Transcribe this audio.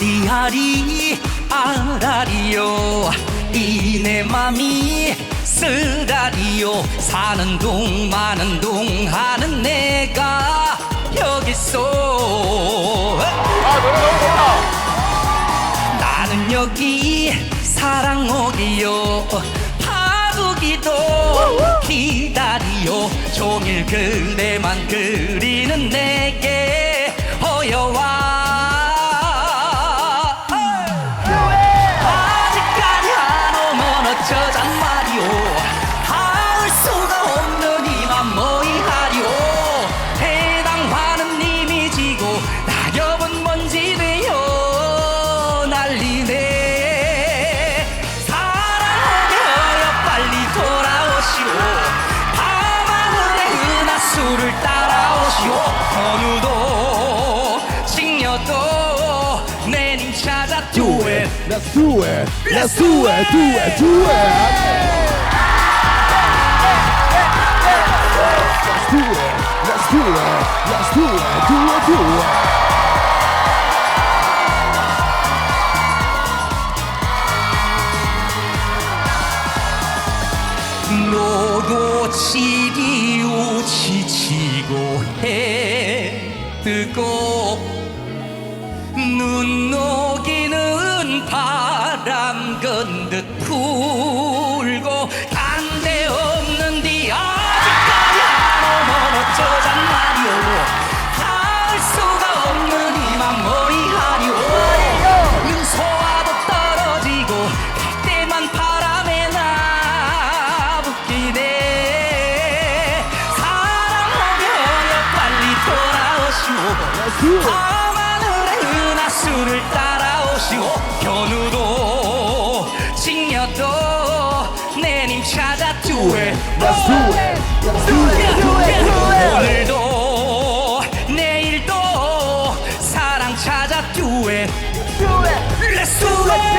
아리아리 아라리요 이 내 맘이 쓰라리요 사는 동 마는 동 하는 내가 여기 있어 아 노래 너무 좋다. 나는 여기 사랑오기요. 파두기도 기다리요. 종일 그대만 그리 찾아 do it Let's do it. Let's do it. Do it. Do it. Let's do it. Let's do it. Let's do it. Do it. Do it. 노고 지리우 지치고 해 뜨고 눈 녹이 는 바람 건듯 불고 간데 없는 뒤 아직까지 안 오면 어쩌잔 말이오 닿을 수가 없는 이만 뭐이하리오 윤소와도 떨어지고 갈 때만 바람에 나붙기네 사랑하며 빨리 돌아오시오. 밤하늘의 은하수를 따라오 시오 견우도 직녀도 내님 찾아 do it Let's do it Let's do it do it do it 오늘도 내일도 사랑 찾아 do it do it Let's do it